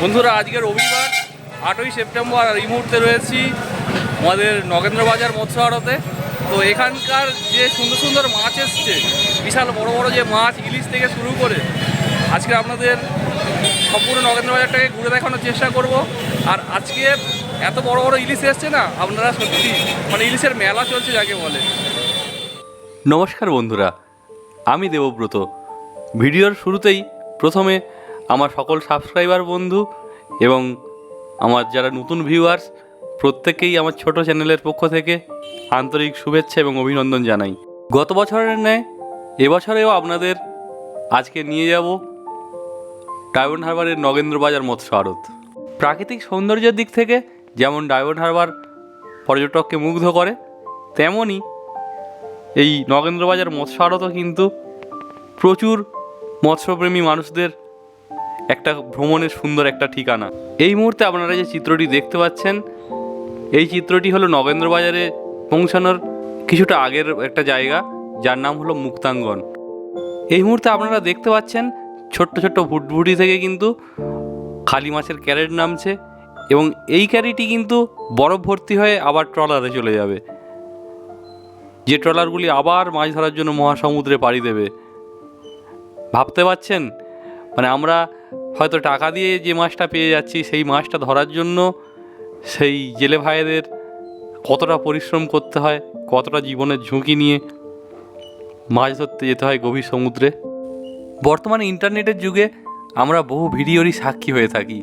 বন্ধুরা আজকে রবিবার আটই সেপ্টেম্বর আর এই মুহূর্তে রয়েছি আমাদের নগেন্দ্র বাজার মৎস্য আড়তে। তো এখানকার যে সুন্দর সুন্দর মাছ এসছে, বিশাল বড় বড় যে মাছ ইলিশ থেকে শুরু করে, আজকে আপনাদের সম্পূর্ণ নগেন্দ্র বাজারটাকে ঘুরে দেখানোর চেষ্টা করব। আর আজকে এত বড় বড় ইলিশ এসছে না, আপনারা সত্যি মানে ইলিশের মেলা চলছে যাকে বলে। নমস্কার বন্ধুরা, আমি দেবব্রত। ভিডিওর শুরুতেই প্রথমে আমার সকল সাবস্ক্রাইবার বন্ধু এবং আমার যারা নতুন ভিউয়ার্স প্রত্যেকেই আমার ছোট চ্যানেলের পক্ষ থেকে আন্তরিক শুভেচ্ছা এবং অভিনন্দন জানাই। গত বছরের ন্যায়, এবছরেও আপনাদের আজকে নিয়ে যাব ডায়মন্ড হারবারের নগেন্দ্র বাজার মৎস্য আড়ত। প্রাকৃতিক সৌন্দর্যের দিক থেকে যেমন ডায়মন্ড হারবার পর্যটককে মুগ্ধ করে তেমনই এই নগেন্দ্র বাজার মৎস্য আড়তও কিন্তু প্রচুর মৎস্যপ্রেমী মানুষদের একটা ভ্রমণের সুন্দর একটা ঠিকানা। এই মুহূর্তে আপনারা যে চিত্রটি দেখতে পাচ্ছেন, এই চিত্রটি হলো নগেন্দ্র বাজারে পৌঁছানোর কিছুটা আগের একটা জায়গা, যার নাম হলো মুক্তাঙ্গন। এই মুহূর্তে আপনারা দেখতে পাচ্ছেন ছোট্ট ছোট্ট ভুটভুটি থেকে কিন্তু খালি মাছের ক্যারেট নামছে এবং এই ক্যারিটি কিন্তু বরফ ভর্তি হয়ে আবার ট্রলারে চলে যাবে। যে ট্রলারগুলি আবার মাছ ধরার জন্য মহাসমুদ্রে পাড়ি দেবে। ভাবতে পারছেন মানে আমরা হয়তো টাকা দিয়ে যে মাছটা পেয়ে যাচ্ছি, সেই মাছটা ধরার জন্য সেই জেলে ভাইদের কতটা পরিশ্রম করতে হয়, কতটা জীবনের ঝুঁকি নিয়ে মাছ ধরতে যেতে হয় গভীর সমুদ্রে। বর্তমানে ইন্টারনেটের যুগে আমরা বহু ভিডিওরই সাক্ষী হয়ে থাকি।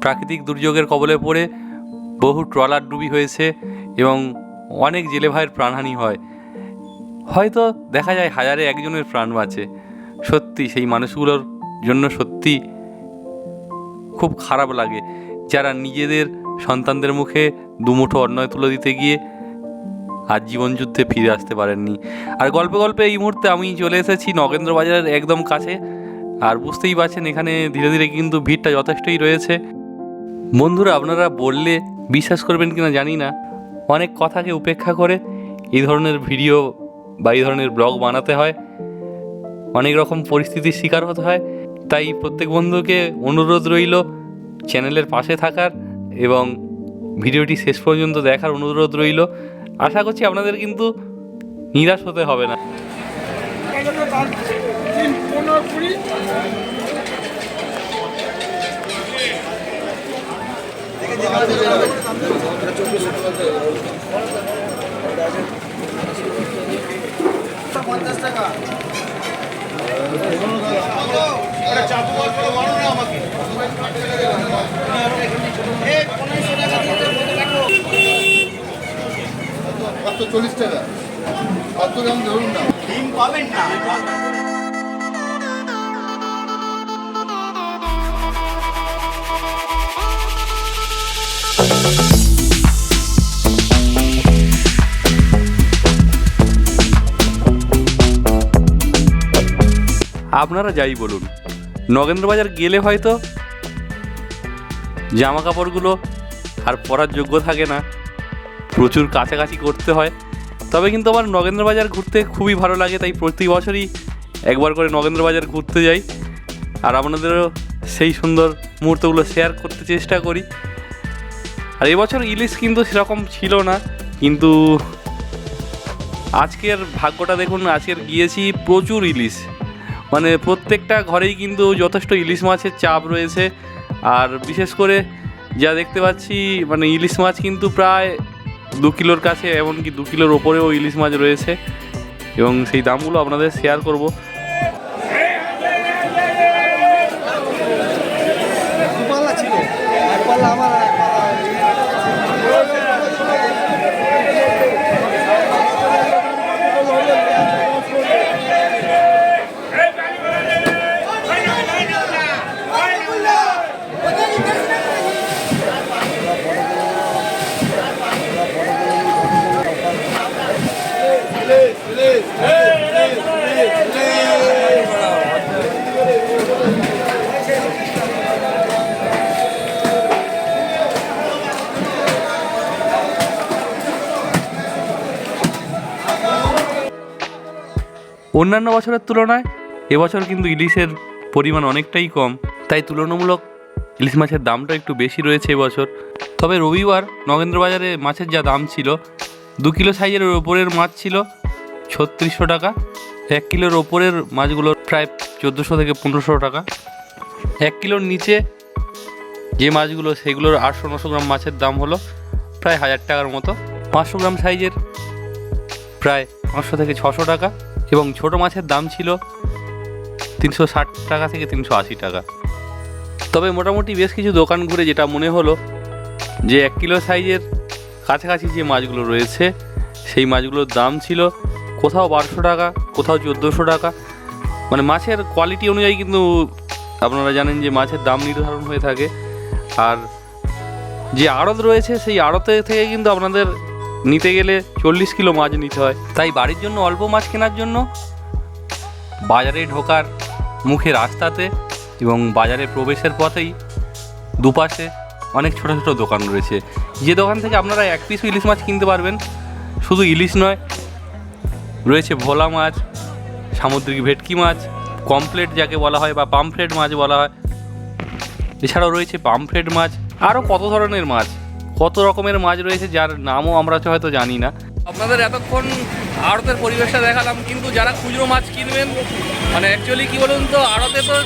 প্রাকৃতিক দুর্যোগের কবলে পড়ে বহু ট্রলার ডুবি হয়েছে এবং অনেক জেলে ভাইয়ের প্রাণহানি হয়। হয়তো দেখা যায় হাজারে একজনের প্রাণ বাঁচে। সত্যি সেই মানুষগুলোর জন্য সত্যি খুব খারাপ লাগে। যারা নিজেদের সন্তানদের মুখে দুমুঠো অন্যায় তুলে দিতে গিয়ে আর জীবনযুদ্ধে ফিরে আসতে পারেননি। আর গল্পে গল্পে এই মুহূর্তে আমি চলে এসেছি নগেন্দ্র বাজারের একদম কাছে। আর বুঝতেই পারছেন, এখানে ধীরে ধীরে কিন্তু ভিড়টা যথেষ্টই রয়েছে। বন্ধুরা, আপনারা বললে বিশ্বাস করবেন কিনা জানি না। অনেক কথাকে উপেক্ষা করে এই ধরনের ভিডিও বা এই ধরনের ব্লগ বানাতে হয়। অনেক রকম পরিস্থিতির শিকার হতে হয়। তাই প্রত্যেক বন্ধুকে অনুরোধ রইল, চ্যানেলের পাশে থাকার এবং ভিডিওটি শেষ পর্যন্ত দেখার অনুরোধ রইল। আশা করছি আপনাদের কিন্তু নিরাশ হতে হবে না। পঞ্চাশ টাকা। চল্লিশ টাকা। কত দাম ধরুন না। ডিম পাবেন না আপনারা যাই বলুন। নগেন্দ্র বাজার গেলে হয়তো জামা কাপড়গুলো আর পরার যোগ্য থাকে না। প্রচুর কাছাকাছি করতে হয়। তবে কিন্তু আমার নগেন্দ্র বাজার ঘুরতে খুবই ভালো লাগে, তাই প্রতি বছরই একবার করে নগেন্দ্র বাজার ঘুরতে যাই। আর আপনাদেরও সেই সুন্দর মুহূর্তগুলো শেয়ার করতে চেষ্টা করি। আর এবছর ইলিশ কিন্তু সেরকম ছিল না, কিন্তু আজকের ভাগ্যটা দেখুন, আজকের গিয়েছি প্রচুর ইলিশ। মানে প্রত্যেকটা ঘরেই কিন্তু যথেষ্ট ইলিশ মাছের চাপ রয়েছে। আর বিশেষ করে যা দেখতে পাচ্ছি মানে ইলিশ মাছ কিন্তু প্রায় দু কিলোর কাছে, এমনকি দু কিলোর ওপরেও ইলিশ মাছ রয়েছে। এবং সেই দামগুলো আপনাদের শেয়ার করব। আমার অন্যান্য বছরের তুলনায়, এবছর কিন্তু ইলিশের পরিমাণ অনেকটাই কম, তাই তুলনামূলক ইলিশ মাছের দামটা একটু বেশি রয়েছে এবছর। তবে রবিবার নগেন্দ্র বাজারে মাছের যা দাম ছিল, দু কিলো সাইজের ওপরের মাছ ছিল ছত্রিশশো টাকা, এক কিলোর ওপরের মাছগুলো প্রায় চোদ্দোশো থেকে পনেরোশো টাকা। এক কিলোর নিচে যে মাছগুলো, সেগুলোর আটশো নশো গ্রাম মাছের দাম হলো প্রায় হাজার টাকার মতো। পাঁচশো গ্রাম সাইজের প্রায় পাঁচশো থেকে ছশো টাকা। এবং ছোট মাছের দাম ছিল তিনশো ষাট টাকা থেকে তিনশো আশি টাকা। তবে মোটামুটি বেশ কিছু দোকান ঘুরে যেটা মনে হলো যে এক কিলো সাইজের কাছাকাছি যে মাছগুলো রয়েছে, সেই মাছগুলোর দাম ছিল কোথাও বারোশো টাকা, কোথাও চোদ্দোশো টাকা। মানে মাছের কোয়ালিটি অনুযায়ী কিন্তু আপনারা জানেন যে মাছের দাম নির্ধারণ হয়ে থাকে। আর যে আড়ত রয়েছে, সেই আড়তে থেকে কিন্তু আপনাদের নিতে গেলে চল্লিশ কিলো মাছ নিতে হয়। তাই বাড়ির জন্য অল্প মাছ কেনার জন্য বাজারে ঢোকার মুখে রাস্তাতে এবং বাজারে প্রবেশের পথেই দুপাশে অনেক ছোট ছোট দোকান রয়েছে। যে দোকান থেকে আপনারা এক পিস ইলিশ মাছ কিনতে পারবেন, শুধু ইলিশ নয়, রয়েছে ভোলা মাছ, সামুদ্রিক ভেটকি মাছ, কমপ্লেট যাকে বলা হয় বা পামফ্রেট মাছ বলা হয়। এছাড়াও রয়েছে পামফ্রেট মাছ আরও কত ধরনের মাছ? কত রকমের মাছ রয়েছে, যার নামও আমরা হয়তো জানি না। আপনাদের এতক্ষণ আড়তের পরিবেশটা দেখালাম, কিন্তু যারা খুচরো মাছ কিনবেন মানে অ্যাকচুয়ালি কী বলুন তো আড়তে তো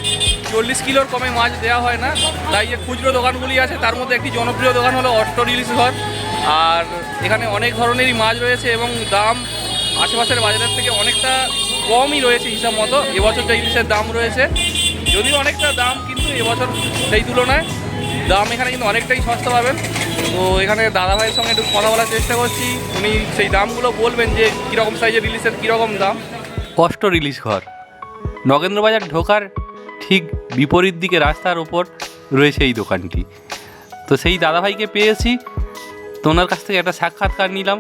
চল্লিশ কিলোর কমে মাছ দেওয়া হয় না। তাই যে খুচরো দোকানগুলি আছে, তার মধ্যে একটি জনপ্রিয় দোকান হলো অষ্ট রিলিজ ঘর। আর এখানে অনেক ধরনেরই মাছ রয়েছে এবং দাম আশেপাশের বাজারের থেকে অনেকটা কমই রয়েছে হিসাব মতো। এবছর যে ইলিশের দাম রয়েছে। যদিও অনেকটা দাম, কিন্তু এবছর সেই তুলনায় দাম এখানে কিন্তু অনেকটাই সস্তা পাবেন। তো এখানে দাদাভাইয়ের সঙ্গে একটু কথা বলার চেষ্টা করছি। উনি সেই দামগুলো বলবেন যে কীরকম সাইজের রিলিজের কীরকম দাম। কষ্ট রিলিজ ঘর। নগেন্দ্রবাজার ঢোকার ঠিক বিপরীত দিকে রাস্তার ওপর রয়েছে এই দোকানটি। তো সেই দাদাভাইকে পেয়েছি। তো ওনার কাছ থেকে একটা সাক্ষাৎকার নিলাম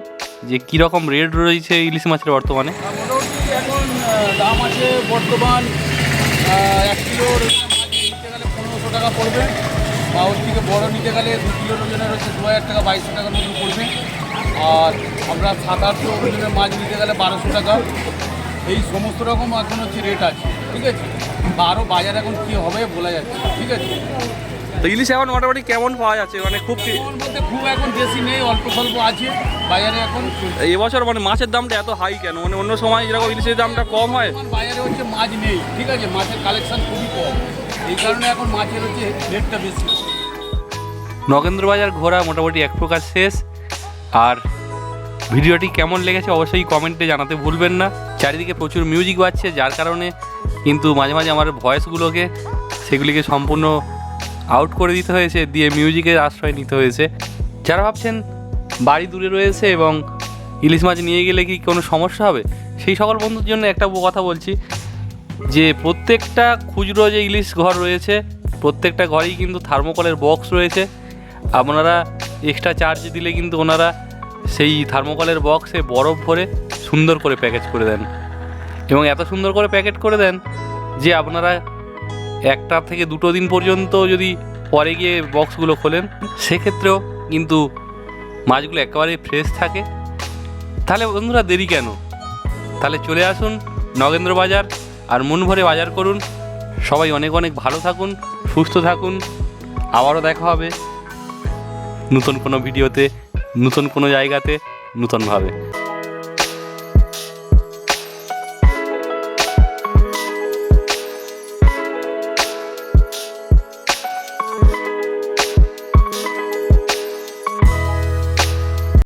যে কীরকম রেট রয়েছে ইলিশ মাছের বর্তমানে। এখন দাম আছে বর্তমান এক কিলোর গেলে পনেরোশো টাকা পড়বে। বা ওর থেকে বড়ো নিতে গেলে দু কিলোর ওজনের হচ্ছে দু হাজার টাকা বাইশশো টাকার মতো পড়বে। আর আমরা সাত আটশো ওজনের মাছ নিতে গেলে বারোশো টাকা। এই সমস্ত রকম এখন হচ্ছে রেট আছে ঠিক আছে? বা আরও বাজার এখন কী হবে বলা যাচ্ছে ঠিক আছে? তো ইলিশ এখন মোটামুটি কেমন পাওয়া যাচ্ছে? মানে খুব মধ্যে খুব এখন বেশি নেই অল্প স্বল্প আছে বাজারে এখন। এবছর মানে মাছের দামটা এত হাই কেন? মানে অন্য সময় যেরকম ইলিশের দামটা কম হয়। বাজারে হচ্ছে মাছ নেই ঠিক আছে? মাছের কালেকশন খুবই কম। নগেন্দ্রবাজার ঘোরা মোটামুটি এক প্রকার শেষ। আর ভিডিওটি কেমন লেগেছে অবশ্যই কমেন্টে জানাতে ভুলবেন না। চারিদিকে প্রচুর মিউজিক বাজছে, যার কারণে কিন্তু মাঝে মাঝে আমার ভয়েসগুলোকে সেগুলিকে সম্পূর্ণ আউট করে দিতে হয়েছে, দিয়ে মিউজিকের আশ্রয় নিতে হয়েছে। যারা ভাবছেন বাড়ি দূরে রয়েছে এবং ইলিশ মাছ নিয়ে গেলে কি কোনো সমস্যা হবে? সেই সকল বন্ধুর জন্য একটা কথা বলছি যে প্রত্যেকটা খুচরো যে ইলিশ ঘর রয়েছে, প্রত্যেকটা ঘরেই কিন্তু থার্মোকলের বক্স রয়েছে। আপনারা এক্সট্রা চার্জ দিলে কিন্তু ওনারা সেই থার্মোকলের বক্সে বরফ ভরে সুন্দর করে প্যাকেজ করে দেন। এবং এত সুন্দর করে প্যাকেট করে দেন যে আপনারা একটা থেকে দুটো দিন পর্যন্ত যদি পরে গিয়ে বক্সগুলো খোলেন, সেক্ষেত্রেও কিন্তু মাছগুলো একেবারেই ফ্রেশ থাকে। তাহলে বন্ধুরা দেরি কেন? তাহলে চলে আসুন নগেন্দ্র বাজার আর মন ভরে বাজার করুন। সবাই অনেক অনেক ভালো থাকুন, সুস্থ থাকুন। আবারও দেখা হবে নতুন কোনো ভিডিওতে, নতুন কোনো জায়গাতে, নতুনভাবে।